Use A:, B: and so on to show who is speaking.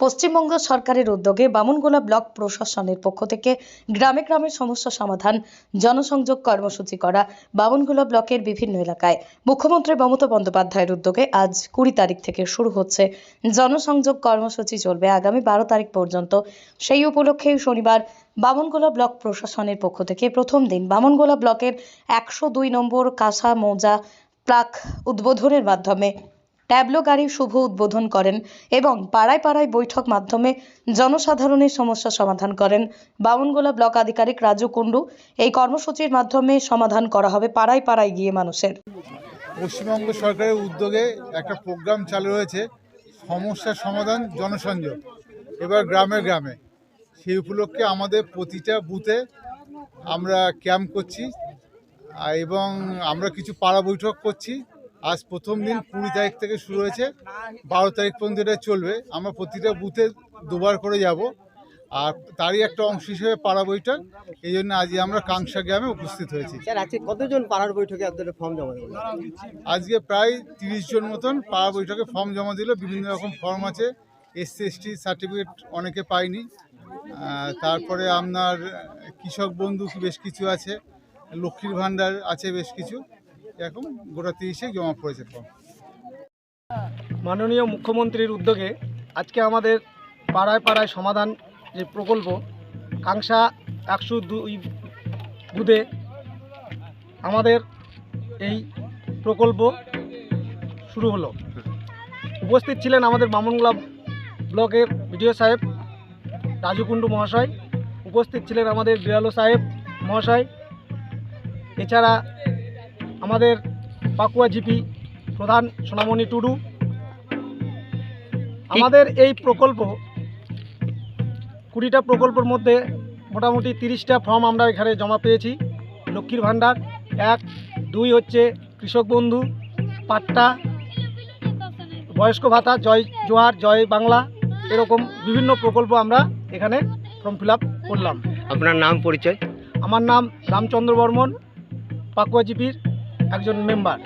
A: পশ্চিমবঙ্গ সরকারের উদ্যোগে বামুনগোলা ব্লক প্রশাসনের পক্ষ থেকে গ্রামে গ্রামে সমস্যা সমাধান, জনসংযোগ কর্মসূচি করা বামনগোলা ব্লকের বিভিন্ন এলাকায়। মুখ্যমন্ত্রী মমতা বন্দ্যোপাধ্যায়ের উদ্যোগে আজ কুড়ি তারিখ থেকে শুরু হচ্ছে। জনসংযোগ কর্মসূচি চলবে আগামী বারো তারিখ পর্যন্ত। সেই উপলক্ষে শনিবার বামনগোলা ব্লক প্রশাসনের পক্ষ থেকে প্রথম দিন বামনগোলা ব্লকের একশো দুই নম্বর কাঁসা মৌজা প্লাক উদ্বোধনের মাধ্যমে ট্যাবলো গাড়ি শুভ উদ্বোধন করেন এবং পাড়ায় পাড়ায় বৈঠক মাধ্যমে জনসাধারণের সমস্যা সমাধান করেন। বামনগোলা ব্লক আধিকারিক রাজু কুণ্ডু, এই কর্মসূচির মাধ্যমে সমাধান করা হবে পাড়ায় পাড়ায় গিয়ে মানুষের।
B: পশ্চিমবঙ্গ সরকারের উদ্যোগে একটা প্রোগ্রাম চালু হয়েছে সমস্যার সমাধান জনসংযোগ। এবার গ্রামে গ্রামে। সেই উপলক্ষে আমাদের প্রতিটা বুথে আমরা ক্যাম্প করছি এবং আমরা কিছু পাড়া বৈঠক করছি। আজ প্রথম দিন কুড়ি তারিখ থেকে শুরু হয়েছে। বারো তারিখ পর্যন্ত এটা চলবে। আমরা প্রতিটা বুথে দুবার করে যাব। আর তারই একটা অংশ হিসেবে পাড়া বৈঠক। এই জন্য আজকে আমরা কাংসা গ্রামে উপস্থিত হয়েছি।
C: আজকে কতজন পাড়ার বৈঠকে আপনাদের ফর্ম জমা দেবেন
B: আজকে প্রায় তিরিশ জন মতন পাড়া বৈঠকে ফর্ম জমা দিল। বিভিন্ন রকম ফর্ম আছে। এসসি এসটি সার্টিফিকেট অনেকে পায়নি। তারপরে আপনার কৃষক বন্ধু বেশ কিছু আছে। লক্ষ্মীর ভাণ্ডার আছে বেশ কিছু। এরকম গোটা তিরিশে জমা পড়েছে ফর্ম
D: মাননীয় মুখ্যমন্ত্রীর উদ্যোগে আজকে আমাদের পাড়ায় পাড়ায় সমাধান যে প্রকল্প, কাংসা একশো দুই বুধে আমাদের এই প্রকল্প শুরু হলো। উপস্থিত ছিলেন আমাদের বামনগোলা ব্লকের বিডিও সাহেব রাজু কুণ্ডু মহাশয়, উপস্থিত ছিলেন আমাদের বিয়ালো সাহেব মহাশয়, এছাড়া আমাদের পাকুয়া জিপি প্রধান সোনামণি টুডু। আমাদের এই প্রকল্প কুড়িটা প্রকল্পের মধ্যে মোটামুটি তিরিশটা ফর্ম আমরা এখানে জমা পেয়েছি। লক্ষ্মীর ভাণ্ডার এক। দুই হচ্ছে কৃষক বন্ধু পাট্টা বয়স্ক ভাতা জয় জোহার জয় বাংলা এরকম বিভিন্ন প্রকল্প আমরা এখানে ফর্ম ফিল আপ করলাম।
C: আপনার নাম পরিচয়?
D: আমার নাম রামচন্দ্র বর্মন পাকুয়া জিপির একজন মেম্বার